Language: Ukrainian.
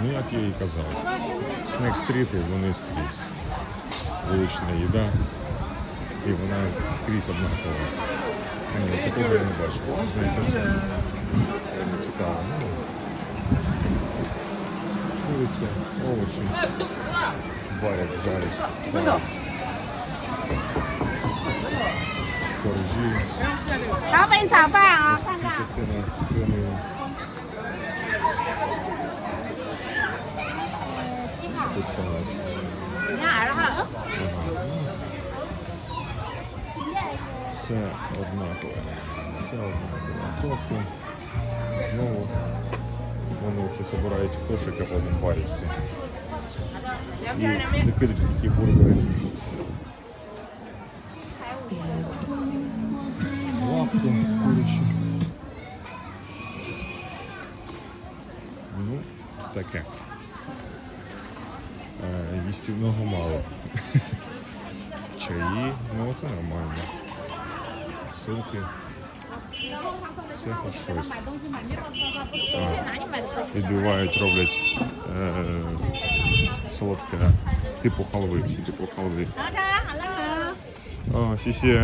Ну як я і казав, снек-стріти вони скрізь. Вулична їда і вона скрізь однакова. Ну, Такого я не бачив. Знаєте, це не цікаво. Ну, Вулиця, овочі, барять, жарять. Коржі. Частина свини. почалася. Все однаково. Все однаково. Тобто знову вони все собирають кошик, а потім парються. І закидують такі бургери. Лапки курячі. Ну, таке. Е, їстівного мало. Чаї, ну це нормально. Сумки. Це хоч Відбивають, роблять е, солодке типу халви. Типу халви. О, сісі.